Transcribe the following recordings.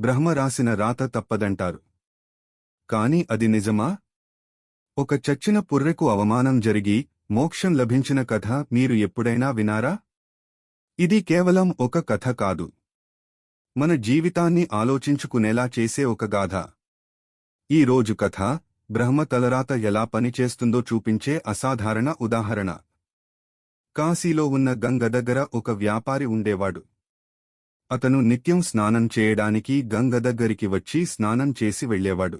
బ్రహ్మ రాసిన రాత తప్పదంటారు. కాని అది నిజమా? ఒక చచ్చిన పుర్రెకు అవమానం జరిగి మోక్షం లభించిన కథ మీరు ఎప్పుడైనా వినారా ఇది కేవలం ఒక కథ కాదు. మన జీవితాన్ని ఆలోచించుకునేలా చేసే ఒక గాథ. ఈ రోజు కథ బ్రహ్మ తలరాత ఎలా పనిచేస్తుందో చూపించే అసాధారణ ఉదాహరణ. కాశీలో ఉన్న గంగ దగ్గర ఒక వ్యాపారి ఉండేవాడు. అతను నిత్యం స్నానం చేయడానికి గంగ దగ్గరికి వచ్చి స్నానం చేసి వెళ్ళేవాడు.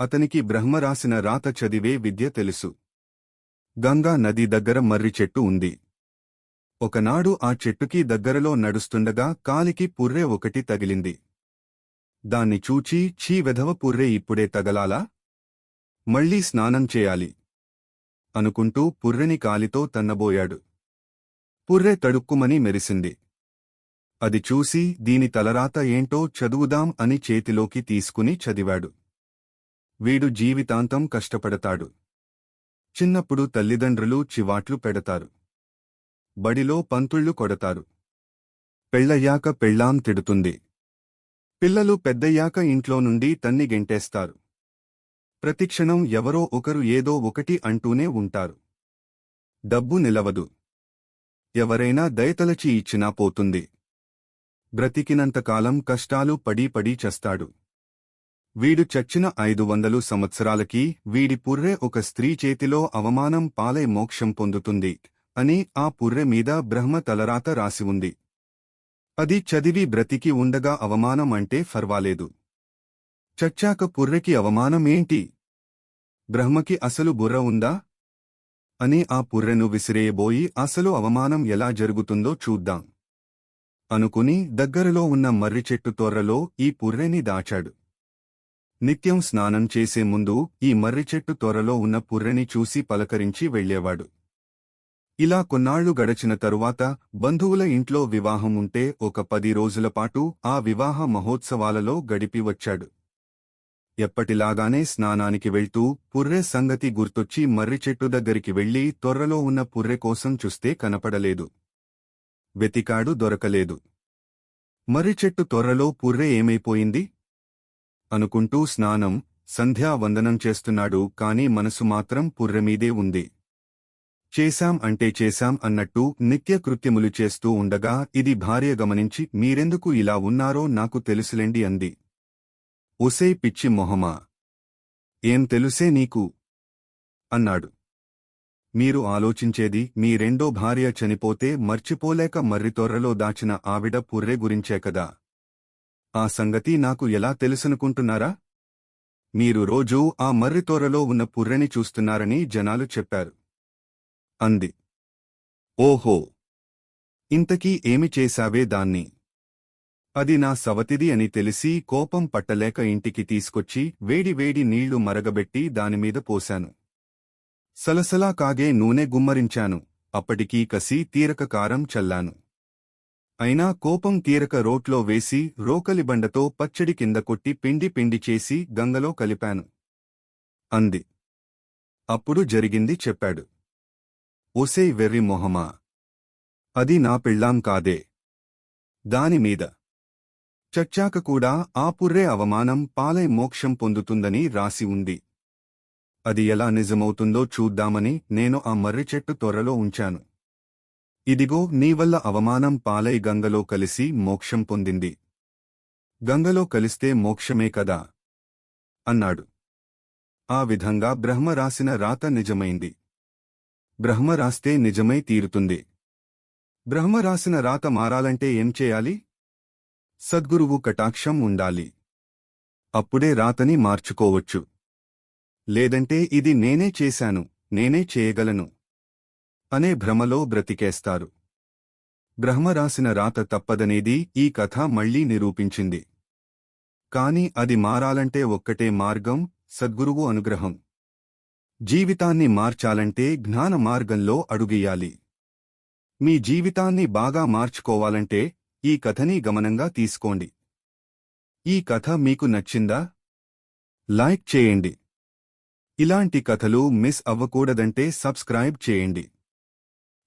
అతనికి బ్రహ్మ రాసిన రాత చదివే విద్య తెలుసు. గంగా నది దగ్గర మర్రి చెట్టు ఉంది. ఒకనాడు ఆ చెట్టుకి దగ్గరలో నడుస్తుండగా కాలికి పుర్రె ఒకటి తగిలింది. దాన్ని చూచి ఛీ వెధవ పుర్రె ఇప్పుడే తగలాలా? మళ్ళీ స్నానం చేయాలి. అనుకుంటూ పుర్రెని కాలితో తన్నబోయాడు. పుర్రె తడుక్కుమని మెరిసింది. అది చూసి దీని తలరాత ఏంటో చదువుదాం అని చేతిలోకి తీసుకుని చదివాడు. వీడు జీవితాంతం కష్టపడతాడు. చిన్నప్పుడు తల్లిదండ్రులు చివాట్లు పెడతారు. బడిలో పంతుళ్ళు కొడతారు. పెళ్ళయ్యాక పెళ్ళాం తిడుతుంది. పిల్లలు పెద్దయ్యాక ఇంట్లో నుండి తన్ని గెంటేస్తారు. ప్రతిక్షణం ఎవరో ఒకరు ఏదో ఒకటి అంటూనే ఉంటారు. డబ్బు నిలవదు. ఎవరైనా దయతలచి ఇచ్చినా పోతుంది. బ్రతికినంతకాలం కష్టాలు పడి పడి చస్తాడు. వీడు చచ్చిన ఐదు వందలు సంవత్సరాలకి వీడి పుర్రె ఒక స్త్రీ చేతిలో అవమానం పాలై మోక్షం పొందుతుంది అని ఆ పుర్రె మీద బ్రహ్మ తలరాత రాసి ఉంది. అది చదివి బ్రతికి ఉండగా అవమానం అంటే ఫర్వాలేదు. చచ్చాక పుర్రెకి అవమానం ఏంటి? బ్రహ్మకి అసలు బుర్ర ఉందా? అని ఆ పుర్రెను విసిరేయబోయి అసలు అవమానం ఎలా జరుగుతుందో చూద్దాం. అనుకుని దగ్గరలో ఉన్న మర్రి చెట్టు తొర్రలో ఈ పుర్రెని దాచాడు. నిత్యం స్నానం చేసే ముందు ఈ మర్రి చెట్టు తొర్రలో ఉన్న పుర్రెని చూసి పలకరించి వెళ్ళేవాడు. ఇలా కొన్నాళ్ళు గడచిన తరువాత బంధువుల ఇంట్లో వివాహం ఉంటే ఒక పది రోజుల పాటు ఆ వివాహ మహోత్సవాలలో గడిపి వచ్చాడు. ఎప్పటిలాగానే స్నానానికి వెళ్తూ పుర్రె సంగతి గుర్తొచ్చి మర్రి చెట్టు దగ్గరికి వెళ్ళి తొర్రలో ఉన్న పుర్రె కోసం చూస్తే కనపడలేదు. వెతికాడు దొరకలేదు. మర్రిచెట్టు త్వరలో పుర్రె ఏమైపోయింది? అనుకుంటూ స్నానం సంధ్యా వందనం చేస్తున్నాడు కాని మనసు మాత్రం పుర్రెమీదే ఉంది. చేశాం అంటే చేశాం అన్నట్టు నిత్యకృత్యములు చేస్తూ ఉండగా ఇది భార్య గమనించి మీరెందుకు ఇలా ఉన్నారో నాకు తెలుసులేండి అంది. ఒసే పిచ్చి మొహమా? ఏం తెలుసే నీకు అన్నాడు. మీరు ఆలోచించేది మీ రెండో భార్య చనిపోతే మర్చిపోలేక మర్రితొర్రలో దాచిన ఆవిడ పుర్రె గురించే కదా. ఆ సంగతి నాకు ఎలా తెలుసనుకుంటున్నారా? మీరు రోజూ ఆ మర్రితోరలో ఉన్న పుర్రెని చూస్తున్నారని జనాలు చెప్పారు. అంది. ఓహో! ఇంతకీ ఏమి చేశావే దాన్ని? అది నా సవతిది అని తెలిసి కోపం పట్టలేక ఇంటికి తీసుకొచ్చి వేడి వేడి నీళ్ళు మరగబెట్టి దానిమీద పోశాను. సలసలా కాగే నూనె గుమ్మరించాను. అప్పటికీ కసి తీరక కారం చల్లాను. అయినా కోపం తీరక రోట్లో వేసి రోకలిబండతో పచ్చడి కింద కొట్టి పిండి పిండి చేసి గంగలో కలిపాను. అంది. అప్పుడు జరిగింది చెప్పాడు. ఒసే వెర్రి మొహమా. అది నా పెళ్ళాం కాదే. దానిమీద చచ్చాక కూడా ఆ పుర్రే అవమానం పాలై మోక్షం పొందుతుందని రాసి ఉంది. అది ఎలా నిజమవుతుందో చూద్దామని నేను ఆ మర్రి చెట్టు త్వరలో ఉంచాను. ఇదిగో నీ వల్ల అవమానం పాలై గంగలో కలిసి మోక్షం పొందింది. గంగలో కలిస్తే మోక్షమే కదా? అన్నాడు. ఆ విధంగా బ్రహ్మ రాసిన రాత నిజమైంది. బ్రహ్మ రాస్తే నిజమై తీరుతుంది. బ్రహ్మ రాసిన రాత మారాలంటే ఏం చేయాలి? సద్గురువు కటాక్షం ఉండాలి. అప్పుడే రాతని మార్చుకోవచ్చు. లేదంటే ఇది నేనే చేశాను నేనే చేయగలను అనే భ్రమలో బ్రతికేస్తారు. బ్రహ్మ రాసిన రాత తప్పదనేది ఈ కథ మళ్ళీ నిరూపించింది. కాని అది మారాలంటే ఒక్కటే మార్గం సద్గురువు అనుగ్రహం. జీవితాన్ని మార్చాలంటే జ్ఞాన మార్గంలో అడుగియాలి మీ జీవితాన్ని బాగా మార్చుకోవాలంటే ఈ కథని గమనంగా తీసుకోండి. ఈ కథ మీకు నచ్చిందా? లైక్ చేయండి. ఇలాంటి కథలు మిస్ అవ్వకూడదంటే సబ్స్క్రైబ్ చేయండి.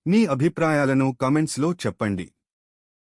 మీ అభిప్రాయాలను కమెంట్స్లో చెప్పండి.